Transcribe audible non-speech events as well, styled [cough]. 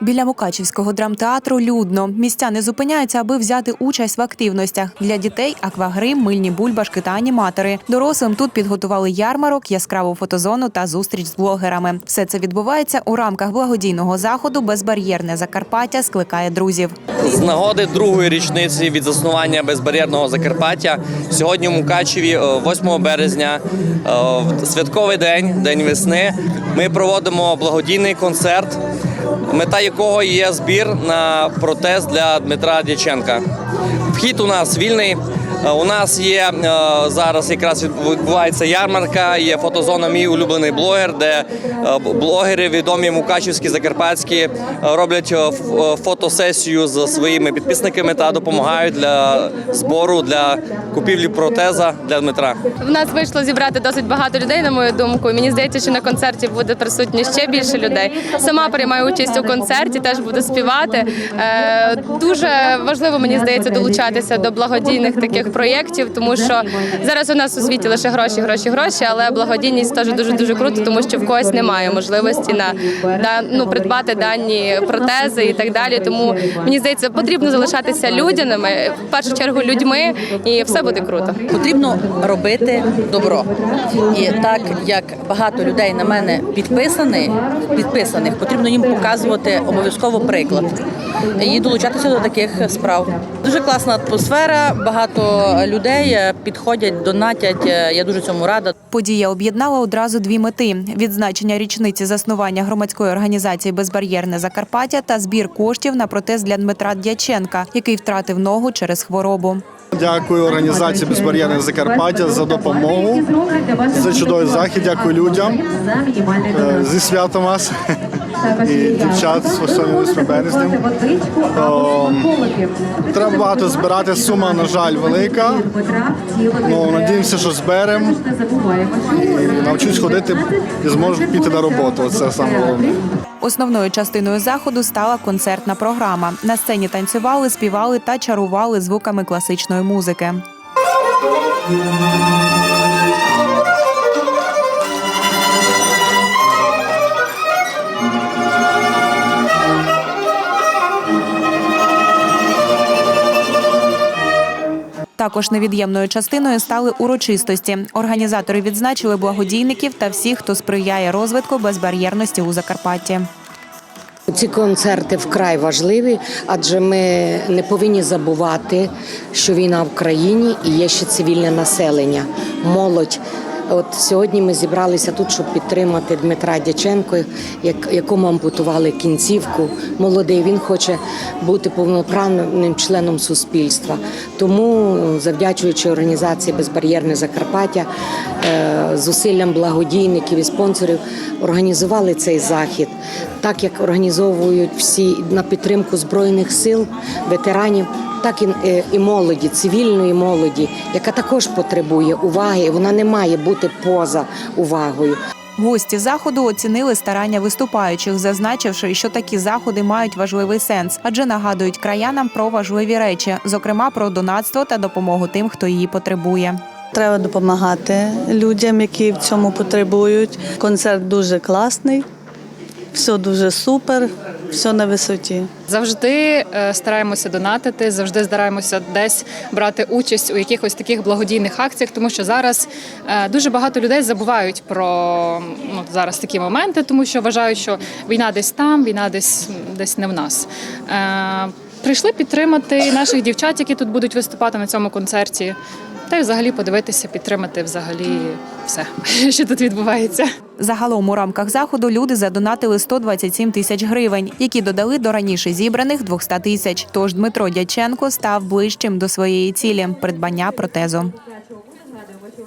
Біля Мукачівського драмтеатру людно. Містяни зупиняються, аби взяти участь в активностях. Для дітей аквагрим, мильні бульбашки та аніматори. Дорослим тут підготували ярмарок, яскраву фотозону та зустріч з блогерами. Все це відбувається у рамках благодійного заходу Безбар'єрне Закарпаття скликає друзів. З нагоди другої річниці від заснування безбар'єрного Закарпаття сьогодні в Мукачеві, е, 8 березня, е, святковий день, день весни. Ми проводимо благодійний концерт, мета якого є збір на протез для Дмитра Дяченка. Вхід у нас вільний. Е, У нас є е, зараз якраз відбувається ярмарка, є фотозона Мій улюблений блогер, де е, блогери відомі мукачівські, закарпатські роблять фотосесію з своїми підписниками та допомагають для збору для купівлі протеза для Дмитра. В нас вийшло зібрати досить багато людей, на мою думку. Мені здається, що на концерті буде присутні ще більше людей. Сама приймаю участь у концерті, теж буду співати. Е, Дуже важливо, мені здається, долучатися до благодійних таких проєктів, тому що зараз у нас у світі лише гроші, гроші, гроші, але благодійність теж дуже дуже круто, тому що в когось немає можливості на, ну придбати дані протези і так далі. Тому мені здається, потрібно залишатися людяними, в першу чергу людьми, і все буде круто. Потрібно робити добро. І так як багато людей на мене підписані, підписаних, потрібно їм показувати обов'язково приклад і долучатися до таких справ. Дуже класна атмосфера, багато людей е, підходять, донатять. Е, Я дуже цьому рада. Подія об'єднала одразу дві мети: відзначення річниці заснування громадської організації Безбар'єрне Закарпаття та збір коштів на протез для Дмитра Дяченка, який втратив ногу через хворобу. Дякую організації Безбар'єрне Закарпаття за допомогу. За чудовий захід. Дякую людям Е, зі святом вас і дівчат з 8 березнем. Треба багато збирати. Сума, на жаль, велика. Ну, надіємося, що зберемо і навчусь ходити і зможу піти на роботу. Це саме головне. Основною частиною заходу стала концертна програма. На сцені танцювали, співали та чарували звуками класичної музики. Також невід'ємною частиною стали урочистості. Організатори відзначили благодійників та всіх, хто сприяє розвитку безбар'єрності у Закарпатті. Ці концерти вкрай важливі, адже ми не повинні забувати, що війна в країні і є ще цивільне населення, молодь. От сьогодні ми зібралися тут, щоб підтримати Дмитра Дяченко, як- якому ампутували кінцівку. Молодий він хоче бути повноправним членом суспільства. Тому, завдячуючи організації Безбар'єрне Закарпаття, е, зусиллям благодійників і спонсорів, організували цей захід, так як організовують всі на підтримку збройних сил, ветеранів так і, е, і молоді, цивільної молоді, яка також потребує уваги. Вона не має бути поза увагою. Гості заходу оцінили старання виступаючих, зазначивши, що такі заходи мають важливий сенс, адже нагадують краянам про важливі речі, зокрема про донатство та допомогу тим, хто її потребує. Треба допомагати людям, які в цьому потребують. Концерт дуже класний, все дуже супер, все на висоті. Завжди е, стараємося донатити, завжди стараємося десь брати участь у якихось таких благодійних акціях, тому що зараз е, дуже багато людей забувають про ну, зараз такі моменти, тому що вважають, що війна десь там, війна десь десь не в нас. Е, Прийшли підтримати наших дівчат, які тут будуть виступати на цьому концерті, та й взагалі подивитися, підтримати взагалі все, [laughs] що тут відбувається. Загалом у рамках заходу люди задонатили 127 тисяч гривень, які додали до раніше зібраних 200 тисяч. Тож Дмитро Дяченко став ближчим до своєї цілі придбання протезу.